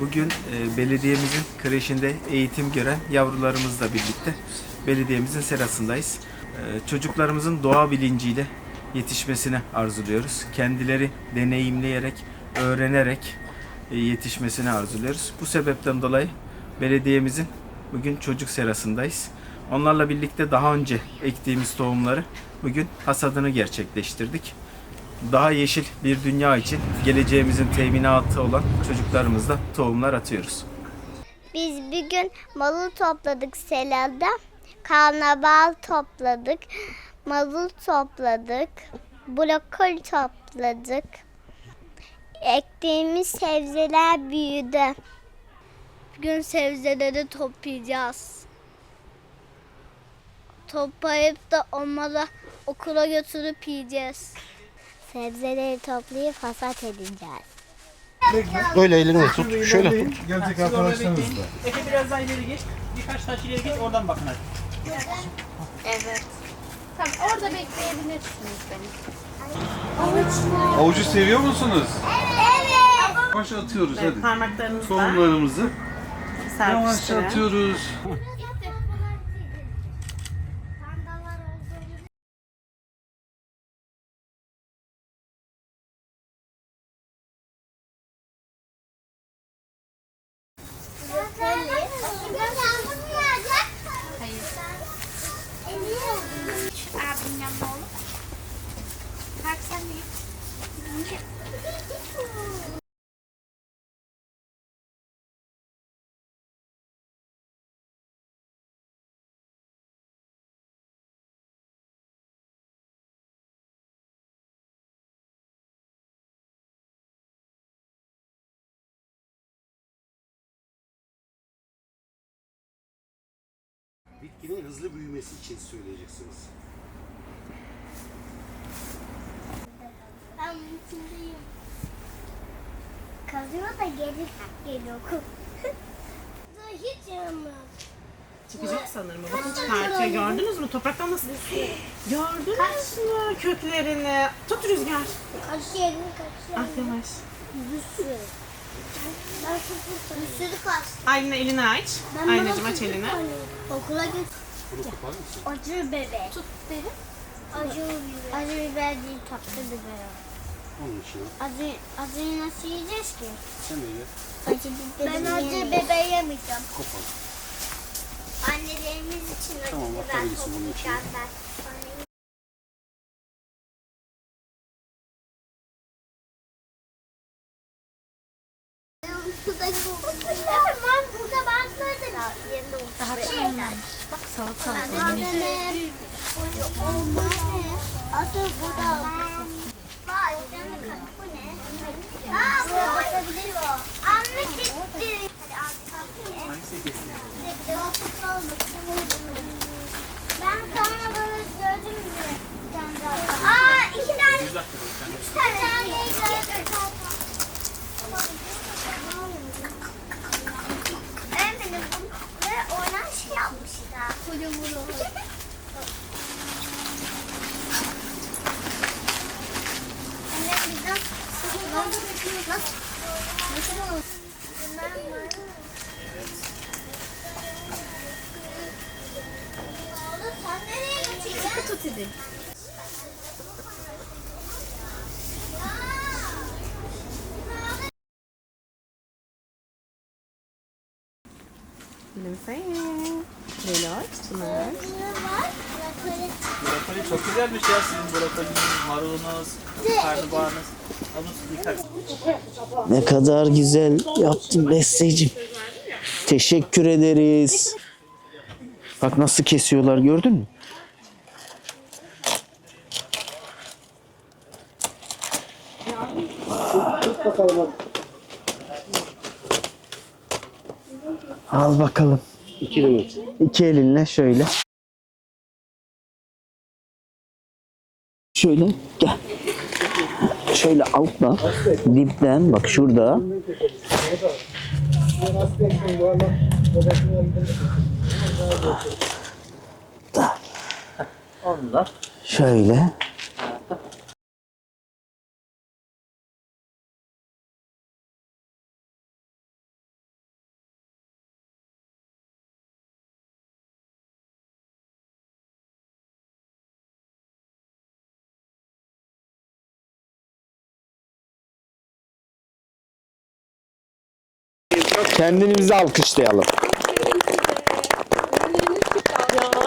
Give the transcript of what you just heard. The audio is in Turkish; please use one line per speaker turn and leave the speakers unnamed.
Bugün e, belediyemizin kreşinde eğitim gören yavrularımızla birlikte belediyemizin serasındayız. E, Çocuklarımızın doğa bilinciyle yetişmesini arzuluyoruz. Kendileri deneyimleyerek, öğrenerek e, yetişmesini arzuluyoruz. Bu sebepten dolayı belediyemizin bugün çocuk serasındayız. Onlarla birlikte daha önce ektiğimiz tohumları bugün hasadını gerçekleştirdik daha yeşil bir dünya için geleceğimizin teminatı olan çocuklarımızla tohumlar atıyoruz.
Biz bir gün marul topladık selada. Karnabahar topladık. Marul topladık. Brokoli topladık. Ektiğimiz sebzeler büyüdü. Bugün sebzeleri toplayacağız. Toplayıp da onları okula götürüp yiyeceğiz. Sebzeleri toplayıp hasat edeceğiz.
Böyle elini tut. Şöyle tut.
Gelecek arkadaşlarımız da.
Efe biraz daha ileri geç. Birkaç taş ileri geç oradan bakın hadi.
Evet.
Tamam orada bekleyebilirsiniz beni.
Avucu seviyor musunuz? Evet. Yavaş atıyoruz hadi.
Parmaklarınızla
Tohumlarımızı yavaş
serpiştirin.
atıyoruz.
Bitkinin hızlı büyümesi için söyleyeceksiniz.
Ben bunun içindeyim. Kazıyor da geri geliyor. Hiç yaramaz.
Çıkacak sanırım. Bakın çıkartıyor. Gördünüz mü? Topraktan nasıl? Gördünüz mü köklerini? Tut rüzgar.
Kaçıyor, kaçıyor.
Ah yavaş.
Bir sürü. Ben çok bir sürü kaçtı.
Aylin elini aç. Aynacığım aç elini.
Okula git.
Bunu kopar mısın?
Acı bebek. Tut beni. Acı biber. Acı biber değil tatlı biber.
Onun için.
Acı, acıyı nasıl yiyeceğiz ki?
Sen de ye.
Acı biber Ben acı biber yemeyeceğim.
Kopar.
Annelerimiz için acı
Tamam,
biber toplayacağım ben. Tamam burada da yerinde Daha
Bak salata.
Anne. Asıl burada. Var. Oğlum sen nereye götüreceksin? Tut.
Gülümseyin. Meloş, Çınar.
Brokoli çok güzelmiş ya sizin brokoliniz, marulunuz, karnabaharınız.
Ne kadar güzel yaptın besteciğim. Teşekkür ederiz. Bak nasıl kesiyorlar gördün mü? Al bakalım.
İki demet.
İki elinle şöyle. Şöyle gel. Şöyle alttan, dipten bak şurada. Da. Şöyle. Kendimizi alkışlayalım.